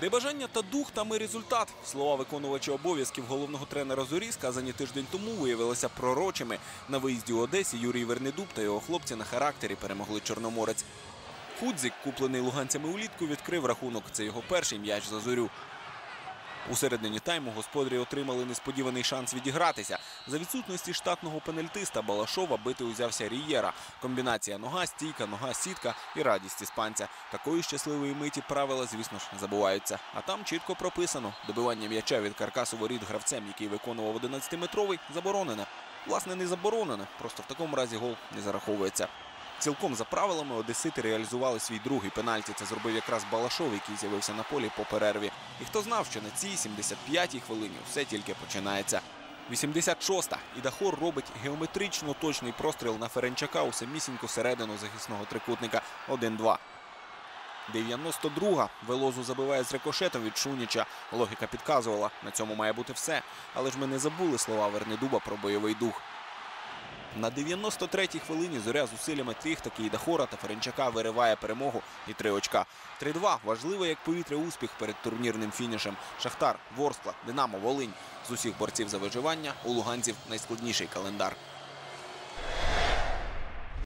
Де бажання та дух, там і результат. Слова виконувача обов'язків головного тренера зорі, сказані тиждень тому, виявилися пророчими. На виїзді у Одесі Юрій Вернедуб та його хлопці на характері перемогли Чорноморець. Худзик, куплений луганцями улітку, відкрив рахунок. Це його перший м'яч за зорю. У середині тайму господарі отримали несподіваний шанс відігратися. За відсутності штатного пенальтиста Балашова бити узявся Рієра. Комбінація нога, стійка, нога, сітка і радість іспанця. Такої щасливої миті правила, звісно ж, забуваються. А там чітко прописано: добивання м'яча від каркасу воріт гравцем, який виконував 11-метровий, заборонене. Власне, не заборонене, просто в такому разі гол не зараховується. Цілком за правилами одесити реалізували свій другий пенальті. Це зробив якраз Балашов, який з'явився на полі по перерві. І хто знав, що на цій 75-й хвилині все тільки починається. 86-та. І Дахор робить геометрично точний простріл на Ференчака у самісіньку середину захисного трикутника 1-2. 92-га. Велозу забиває з рикошетом від Шуніча. Логіка підказувала, на цьому має бути все. Але ж ми не забули слова Вернедуба про бойовий дух. На 93-й хвилині зоря з усиллями тих таки Дахора та Ференчака вириває перемогу і три очка. 3-2 важливий як повітря успіх перед турнірним фінішем. Шахтар, Ворскла, Динамо, Волинь. З усіх борців за виживання у луганців найскладніший календар.